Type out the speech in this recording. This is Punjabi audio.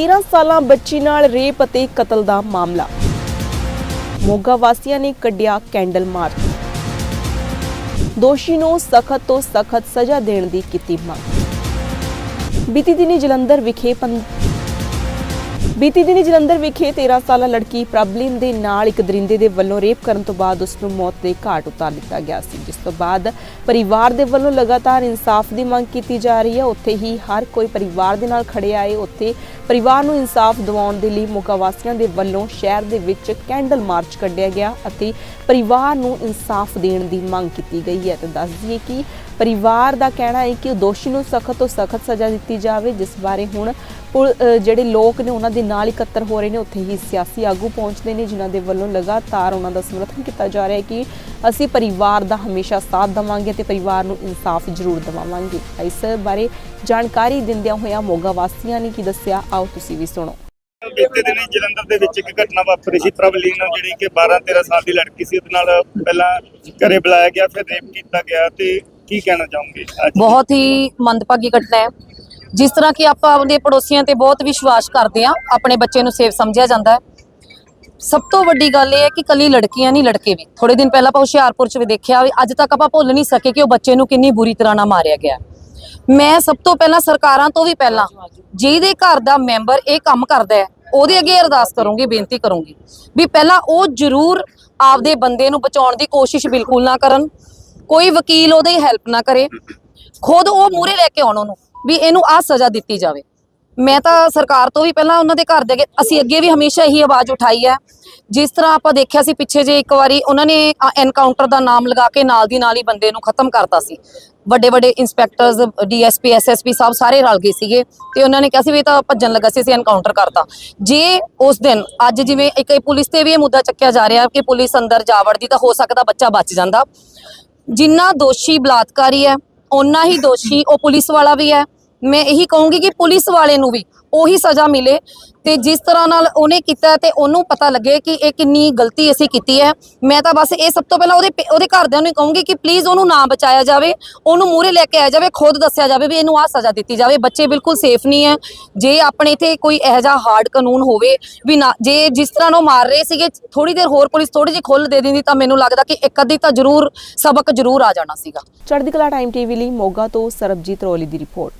13 ਸਾਲਾਂ ਬੱਚੀ ਨਾਲ ਰੇਪ ਅਤੇ ਕਤਲ ਦਾ ਮਾਮਲਾ। ਮੋਗਾ ਵਾਸੀਆਂ ਨੇ ਕੱਢਿਆ ਕੈਂਡਲ ਮਾਰਚ ਦੋਸ਼ੀ ਨੂੰ ਸਖਤ ਤੋਂ ਸਖਤ ਸਜ਼ਾ ਦੇਣ ਦੀ ਕੀਤੀ ਮੰਗ। ਬੀਤੀ ਦਿਨੀ ਜਲੰਧਰ ਵਿਖੇ ਬੀਤੀ ਦਿਨੀ ਜਲੰਧਰ ਵਿਖੇ 13 ਸਾਲਾ ਲੜਕੀ ਪ੍ਰਬਲਿਨ ਦੇ ਨਾਲ ਇੱਕ ਦਰਿੰਦੇ ਦੇ ਵੱਲੋਂ ਰੇਪ ਕਰਨ ਤੋਂ ਬਾਅਦ ਉਸ ਨੂੰ ਮੌਤ ਦੇ ਘਾਟ ਉਤਾਰ ਦਿੱਤਾ ਗਿਆ ਸੀ, ਜਿਸ ਤੋਂ ਬਾਅਦ ਪਰਿਵਾਰ ਦੇ ਵੱਲੋਂ ਲਗਾਤਾਰ ਇਨਸਾਫ ਦੀ ਮੰਗ ਕੀਤੀ ਜਾ ਰਹੀ ਹੈ। ਉੱਥੇ ਹੀ ਹਰ ਕੋਈ ਪਰਿਵਾਰ ਦੇ ਨਾਲ ਖੜੇ ਆਏ ਉੱਥੇ ਪਰਿਵਾਰ ਨੂੰ ਇਨਸਾਫ ਦਿਵਾਉਣ ਦੇ ਲਈ ਮੋਗਾ ਵਾਸੀਆਂ ਦੇ ਵੱਲੋਂ ਸ਼ਹਿਰ ਦੇ ਵਿੱਚ ਕੈਂਡਲ ਮਾਰਚ ਕੱਢਿਆ ਗਿਆ ਅਤੇ ਪਰਿਵਾਰ ਨੂੰ ਇਨਸਾਫ ਦੇਣ ਦੀ ਮੰਗ ਕੀਤੀ ਗਈ ਹੈ। ਤੇ ਦੱਸ ਦਈਏ ਕਿ ਪਰਿਵਾਰ ਦਾ ਕਹਿਣਾ ਹੈ ਕਿ ਦੋਸ਼ੀ ਨੂੰ ਸਖਤ ਤੋਂ ਸਖਤ ਸਜ਼ਾ ਦਿੱਤੀ ਜਾਵੇ, ਜਿਸ ਬਾਰੇ ਹੁਣ ਜਿਹੜੇ ਲੋਕ ਨੇ ਉਹਨਾਂ ਦੇ ਨਾਲ ਇਕੱਤਰ ਹੋ ਰਹੇ ਨੇ ਉੱਥੇ ਹੀ ਸਿਆਸੀ ਆਗੂ ਪਹੁੰਚਦੇ ਨੇ ਜਿਨ੍ਹਾਂ ਦੇ ਵੱਲੋਂ ਲਗਾਤਾਰ ਉਹਨਾਂ ਦਾ ਸਮਰਥਨ ਕੀਤਾ ਜਾ ਰਿਹਾ ਹੈ ਕਿ ਅਸੀਂ ਪਰਿਵਾਰ ਦਾ ਹਮੇਸ਼ਾ ਸਾਥ ਦੇਵਾਂਗੇ ਤੇ ਪਰਿਵਾਰ ਨੂੰ ਇਨਸਾਫ ਜ਼ਰੂਰ ਦਿਵਾਵਾਂਗੇ ਇਸ ਬਾਰੇ ਜਾਣਕਾਰੀ ਦਿੰਦਿਆਂ ਹੋਇਆਂ ਮੋਗਾ ਵਾਸੀਆਂ ਨੇ ਕੀ ਦੱਸਿਆ ਆਓ ਤੁਸੀਂ ਵੀ ਸੁਣੋ। ਬੀਤੇ ਦਿਨੀ ਜਲੰਧਰ ਦੇ ਵਿੱਚ ਇੱਕ ਘਟਨਾ ਵਾਪਰੀ ਸੀ ਪ੍ਰਬਲੀਨ ਜਿਹੜੀ ਕਿ 12 13 ਸਾਲ ਦੀ ਲੜਕੀ ਸੀ ਉਹਦੇ ਨਾਲ ਪਹਿਲਾਂ ਘਰੇ ਬੁਲਾਇਆ ਗਿਆ ਫਿਰ ਰੇਪ ਕੀਤਾ ਗਿਆ ਤੇ ਕੀ ਕਹਿਣਾ ਚਾਹੋਗੇ? ਬਹੁਤ ਹੀ ਮੰਦਭਾਗੀ ਘਟਨਾ ਹੈ। ਜਿਸ ਤਰ੍ਹਾਂ ਕਿ ਆਪਾਂ ਆਪਣੇ ਪੜੋਸੀਆਂ ਤੇ ਬਹੁਤ ਵਿਸ਼ਵਾਸ ਕਰਦੇ ਆ ਆਪਣੇ ਬੱਚੇ ਨੂੰ ਸੇਫ ਸਮਝਿਆ ਜਾਂਦਾ ਹੈ। ਸਭ ਤੋਂ ਵੱਡੀ ਗੱਲ ਇਹ ਹੈ ਕਿ ਕੱਲੀ ਲੜਕੀਆਂ ਨਹੀਂ, ਲੜਕੇ ਵੀ। ਥੋੜੇ ਦਿਨ ਪਹਿਲਾਂ ਆਪਾਂ ਹੁਸ਼ਿਆਰਪੁਰ ਚ ਵੀ ਦੇਖਿਆ ਵੀ ਅੱਜ ਤੱਕ ਆਪਾਂ ਭੁੱਲ ਨਹੀਂ ਸਕੇ ਕਿ ਉਹ ਬੱਚੇ ਨੂੰ ਕਿੰਨੀ ਬੁਰੀ ਤਰ੍ਹਾਂ ਨਾਲ ਮਾਰਿਆ ਗਿਆ ਮੈਂ ਸਭ ਤੋਂ ਪਹਿਲਾਂ ਸਰਕਾਰਾਂ ਤੋਂ ਵੀ ਪਹਿਲਾਂ, ਜਿਹਦੇ ਘਰ ਦਾ ਮੈਂਬਰ ਇਹ ਕੰਮ ਕਰਦਾ ਹੈ, ਉਹਦੇ ਅੱਗੇ ਅਰਦਾਸ ਕਰੂੰਗੀ, ਬੇਨਤੀ ਕਰੂੰਗੀ ਵੀ ਪਹਿਲਾਂ ਉਹ ਜ਼ਰੂਰ ਆਪਦੇ ਬੰਦੇ ਨੂੰ ਬਚਾਉਣ ਦੀ ਕੋਸ਼ਿਸ਼ ਬਿਲਕੁਲ ਨਾ ਕਰਨ। ਕੋਈ ਵਕੀਲ ਉਹਦੀ ਹੈਲਪ ਨਾ ਕਰੇ। ਖੁਦ ਉਹ ਮੂਹਰੇ ਲੈ ਕੇ ਆਉਣ ਉਹਨੂੰ, ਵੀ ਇਹਨੂੰ ਆਹ ਸਜ਼ਾ ਦਿੱਤੀ ਜਾਵੇ। ਮੈਂ ਤਾਂ ਸਰਕਾਰ ਤੋਂ ਵੀ ਪਹਿਲਾਂ ਉਹਨਾਂ ਦੇ ਘਰ ਦੇ ਅੱਗੇ, ਅਸੀਂ ਅੱਗੇ ਵੀ ਹਮੇਸ਼ਾ ਇਹੀ ਆਵਾਜ਼ ਉਠਾਈ ਹੈ। ਜਿਸ ਤਰ੍ਹਾਂ ਆਪਾਂ ਦੇਖਿਆ ਸੀ ਪਿੱਛੇ ਜੇ ਇੱਕ ਵਾਰੀ ਉਹਨਾਂ ਨੇ ਐਨਕਾਊਂਟਰ ਦਾ ਨਾਮ ਲਗਾ ਕੇ ਨਾਲ ਦੀ ਨਾਲ ਹੀ ਬੰਦੇ ਨੂੰ ਖਤਮ ਕਰਤਾ ਸੀ। ਵੱਡੇ ਵੱਡੇ ਇੰਸਪੈਕਟਰਸ ਡੀਐਸਪੀ ਐਸਐਸਪੀ ਸਭ ਸਾਰੇ ਰਲ ਗਏ ਸੀਗੇ ਤੇ ਉਹਨਾਂ ਨੇ ਕਿਹਾ ਸੀ ਵੀ ਇਹ ਤਾਂ ਭੱਜਣ ਲੱਗਾ ਸੀ, ਅਸੀਂ ਐਨਕਾਊਂਟਰ ਕਰਤਾ। ਜੇ ਉਸ ਦਿਨ, ਅੱਜ ਜਿਵੇਂ ਇੱਕ ਪੁਲਿਸ ਤੇ ਵੀ ਇਹ ਮੁੱਦਾ ਚੱਕਿਆ ਜਾ ਰਿਹਾ ਕਿ ਪੁਲਿਸ ਅੰਦਰ ਜਾ ਵੜਦੀ ਤਾਂ ਹੋ ਸਕਦਾ ਬੱਚਾ ਬਚ ਜਾਂਦਾ। ਜਿੰਨਾ ਦੋਸ਼ੀ ਬਲਾਤਕਾਰੀ ਹੈ ਓਨਾ ਹੀ ਦੋਸ਼ੀ ਉਹ ਪੁਲਿਸ ਵਾਲਾ ਵੀ ਹੈ। ਮੈਂ ਇਹੀ ਕਹੂੰਗੀ ਕਿ ਪੁਲਿਸ ਵਾਲੇ ਨੂੰ ਵੀ ਉਹੀ ਸਜ਼ਾ ਮਿਲੇ ਤੇ ਜਿਸ ਤਰ੍ਹਾਂ ਨਾਲ ਉਹਨੇ ਕੀਤਾ ਤੇ ਉਹਨੂੰ ਪਤਾ ਲੱਗੇ ਕਿ ਇਹ ਕਿੰਨੀ ਗਲਤੀ ਅਸੀਂ ਕੀਤੀ ਹੈ। ਮੈਂ ਤਾਂ ਬਸ ਇਹ ਸਭ ਤੋਂ ਪਹਿਲਾਂ ਉਹਦੇ ਉਹਦੇ ਘਰਦਿਆਂ ਨੂੰ ਕਹੂੰਗੀ ਕਿ ਪਲੀਜ਼ ਉਹਨੂੰ ਨਾ ਬਚਾਇਆ ਜਾਵੇ, ਉਹਨੂੰ ਮੂਹਰੇ ਲੈ ਕੇ ਆਇਆ ਜਾਵੇ, ਖੁਦ ਦੱਸਿਆ ਜਾਵੇ ਵੀ ਇਹਨੂੰ ਆਹ ਸਜ਼ਾ ਦਿੱਤੀ ਜਾਵੇ। ਬੱਚੇ ਬਿਲਕੁਲ ਸੇਫ ਨਹੀਂ ਹੈ। ਜੇ ਆਪਣੇ ਇੱਥੇ ਕੋਈ ਇਹੋ ਜਿਹਾ ਹਾਰਡ ਕਾਨੂੰਨ ਹੋਵੇ ਵੀ ਨਾ ਜੇ ਜਿਸ ਤਰ੍ਹਾਂ ਉਹ ਮਾਰ ਰਹੇ ਸੀਗੇ ਥੋੜੀ ਦੇਰ ਹੋਰ ਪੁਲਿਸ ਥੋੜੀ ਜਿਹੀ ਖੁੱਲ ਦੇ ਦਿੰਦੀ ਤਾਂ ਮੈਨੂੰ ਲੱਗਦਾ ਕਿ ਇੱਕ ਅੱਧੀ ਤਾਂ ਜ਼ਰੂਰ ਸਬਕ ਜ਼ਰੂਰ ਆ ਜਾਣਾ ਸੀਗਾ। ਚੜ੍ਹਦੀ ਕਲਾ ਟਾਈਮ ਟੀਵੀ ਲਈ ਮੋਗਾ ਤੋਂ ਸਰਬਜੀਤ ਰੋਲੀ ਦੀ ਰਿਪੋਰਟ।